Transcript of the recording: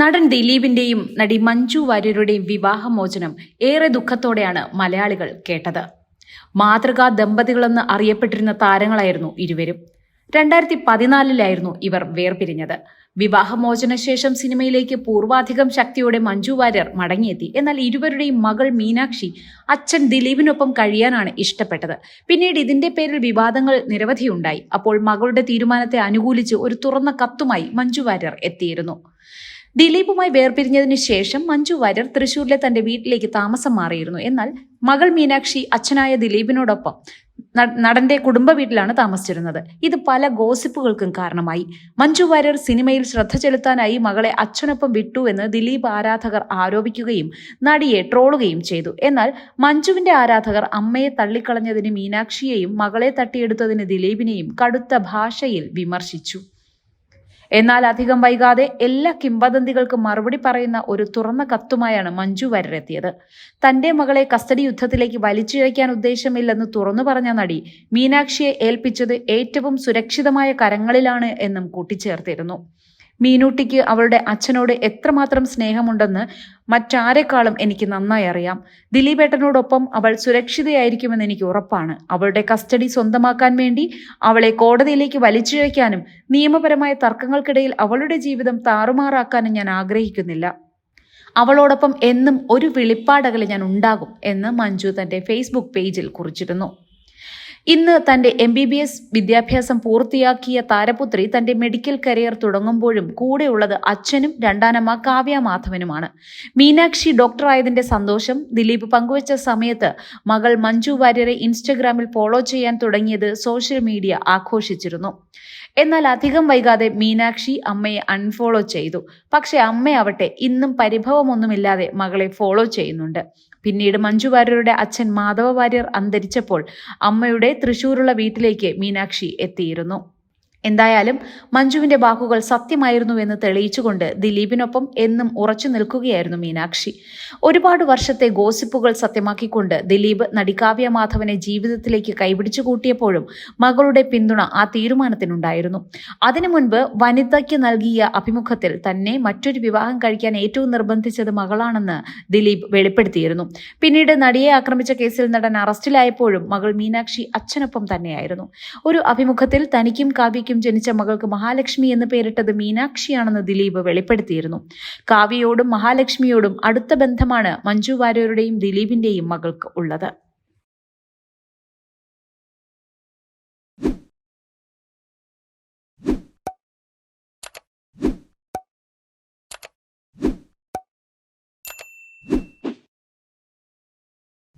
നടൻ ദിലീപിന്റെയും നടി മഞ്ജു വാര്യരുടെയും വിവാഹമോചനം ഏറെ ദുഃഖത്തോടെയാണ് മലയാളികൾ കേട്ടത്. മാതൃകാ ദമ്പതികളെന്ന് അറിയപ്പെട്ടിരുന്ന താരങ്ങളായിരുന്നു ഇരുവരും. രണ്ടായിരത്തി പതിനാലിലായിരുന്നു ഇവർ വേർപിരിഞ്ഞത്. വിവാഹമോചന ശേഷം സിനിമയിലേക്ക് പൂർവാധികം ശക്തിയോടെ മഞ്ജു വാര്യർ മടങ്ങിയെത്തി. എന്നാൽ ഇരുവരുടെയും മകൾ മീനാക്ഷി അച്ഛൻ ദിലീപിനൊപ്പം കഴിയാനാണ് ഇഷ്ടപ്പെട്ടത്. പിന്നീട് ഇതിന്റെ പേരിൽ വിവാദങ്ങൾ നിരവധിയുണ്ടായി. അപ്പോൾ മകളുടെ തീരുമാനത്തെ അനുകൂലിച്ച് ഒരു തുറന്ന കത്തുമായി മഞ്ജു വാര്യർ എത്തിയിരുന്നു. ദിലീപുമായി വേർപിരിഞ്ഞതിനു ശേഷം മഞ്ജു വാര്യർ തൃശൂരിലെ തന്റെ വീട്ടിലേക്ക് താമസം മാറിയിരുന്നു. എന്നാൽ മകൾ മീനാക്ഷി അച്ഛനായ ദിലീപിനോടൊപ്പം നടന്റെ കുടുംബ വീട്ടിലാണ് താമസിച്ചിരുന്നത്. ഇത് പല ഗോസിപ്പുകൾക്കും കാരണമായി. മഞ്ജു വാര്യർ സിനിമയിൽ ശ്രദ്ധ ചെലുത്താനായി മകളെ അച്ഛനൊപ്പം വിട്ടു എന്ന് ദിലീപ് ആരാധകർ ആരോപിക്കുകയും നടിയെ ട്രോളുകയും ചെയ്തു. എന്നാൽ മഞ്ജുവിന്റെ ആരാധകർ അമ്മയെ തള്ളിക്കളഞ്ഞതിന് മീനാക്ഷിയെയും മകളെ തട്ടിയെടുത്തതിന് ദിലീപിനെയും കടുത്ത ഭാഷയിൽ വിമർശിച്ചു. എന്നാൽ അധികം വൈകാതെ എല്ലാ കിംവദന്തികൾക്കും മറുപടി പറയുന്ന ഒരു തുറന്ന കത്തുമായാണ് മഞ്ജു വരരെത്തിയത് തന്റെ മകളെ കസ്റ്റഡി യുദ്ധത്തിലേക്ക് വലിച്ചിഴയ്ക്കാൻ ഉദ്ദേശമില്ലെന്ന് തുറന്നു പറഞ്ഞ നടി മീനാക്ഷിയെ ഏൽപ്പിച്ചത് ഏറ്റവും സുരക്ഷിതമായ കരങ്ങളിലാണ് എന്നും കൂട്ടിച്ചേർത്തിരുന്നു. മീനൂട്ടിക്ക് അവളുടെ അച്ഛനോട് എത്രമാത്രം സ്നേഹമുണ്ടെന്ന് മറ്റാരെക്കാളും എനിക്ക് നന്നായി അറിയാം. ദിലീപേട്ടനോടൊപ്പം അവൾ സുരക്ഷിതയായിരിക്കുമെന്ന് എനിക്ക് ഉറപ്പാണ്. അവളുടെ കസ്റ്റഡി സ്വന്തമാക്കാൻ വേണ്ടി അവളെ കോടതിയിലേക്ക് വലിച്ചിഴയ്ക്കാനും നിയമപരമായ തർക്കങ്ങൾക്കിടയിൽ അവളുടെ ജീവിതം താറുമാറാക്കാനും ഞാൻ ആഗ്രഹിക്കുന്നില്ല. അവളോടൊപ്പം എന്നും ഒരു വെളിപ്പാടകൽ ഞാൻ ഉണ്ടാകും എന്ന് മഞ്ജു തന്റെ ഫേസ്ബുക്ക് പേജിൽ കുറിച്ചിരുന്നു. ഇന്ന് തന്റെ എം ബി ബി എസ് വിദ്യാഭ്യാസം പൂർത്തിയാക്കിയ താരപുത്രി തന്റെ മെഡിക്കൽ കരിയർ തുടങ്ങുമ്പോഴും കൂടെയുള്ളത് അച്ഛനും രണ്ടാനമ്മ കാവ്യ മാധവനുമാണ്. മീനാക്ഷി ഡോക്ടറായതിന്റെ സന്തോഷം ദിലീപ് പങ്കുവച്ച സമയത്ത് മകൾ മഞ്ജു വാര്യരെ ഇൻസ്റ്റഗ്രാമിൽ ഫോളോ ചെയ്യാൻ തുടങ്ങിയത് സോഷ്യൽ മീഡിയ ആഘോഷിച്ചിരുന്നു. എന്നാൽ അധികം വൈകാതെ മീനാക്ഷി അമ്മയെ അൺഫോളോ ചെയ്തു. പക്ഷെ അമ്മയാവട്ടെ ഇന്നും പരിഭവമൊന്നുമില്ലാതെ മകളെ ഫോളോ ചെയ്യുന്നുണ്ട്. പിന്നീട് മഞ്ജു വാര്യരുടെ അച്ഛൻ മാധവ വാര്യർ അന്തരിച്ചപ്പോൾ അമ്മയുടെ തൃശൂരുള്ള വീട്ടിലേക്ക് മീനാക്ഷി എത്തിയിരുന്നു എന്തായാലും മഞ്ജുവിന്റെ വാക്കുകൾ സത്യമായിരുന്നുവെന്ന് തെളിയിച്ചുകൊണ്ട് ദിലീപിനൊപ്പം എന്നും ഉറച്ചു നിൽക്കുകയായിരുന്നു മീനാക്ഷി. ഒരുപാട് വർഷത്തെ ഗോസിപ്പുകൾ സത്യമാക്കിക്കൊണ്ട് ദിലീപ് നടികാവ്യ മാധവനെ ജീവിതത്തിലേക്ക് കൈപിടിച്ചു കൂട്ടിയപ്പോഴും മകളുടെ പിന്തുണ ആ തീരുമാനത്തിനുണ്ടായിരുന്നു. അതിനു മുൻപ് വനിതയ്ക്ക് നൽകിയ അഭിമുഖത്തിൽ തന്നെ മറ്റൊരു വിവാഹം കഴിക്കാൻ ഏറ്റവും നിർബന്ധിച്ചത് മകളാണെന്ന് ദിലീപ് വെളിപ്പെടുത്തിയിരുന്നു. പിന്നീട് നടിയെ ആക്രമിച്ച കേസിൽ നടൻ അറസ്റ്റിലായപ്പോഴും മകൾ മീനാക്ഷി അച്ഛനൊപ്പം തന്നെയായിരുന്നു. ഒരു അഭിമുഖത്തിൽ തനിക്കും കാവ്യയ്ക്കും ജനിച്ച മകൾക്ക് മഹാലക്ഷ്മി എന്ന് പേരിട്ടത് മീനാക്ഷിയാണെന്ന് ദിലീപ് വെളിപ്പെടുത്തിയിരുന്നു. കാവ്യയോടും മഹാലക്ഷ്മിയോടും അടുത്ത ബന്ധമാണ് മഞ്ജു വാര്യരുടെയും ദിലീപിന്റെയും മകൾക്ക് ഉള്ളത്.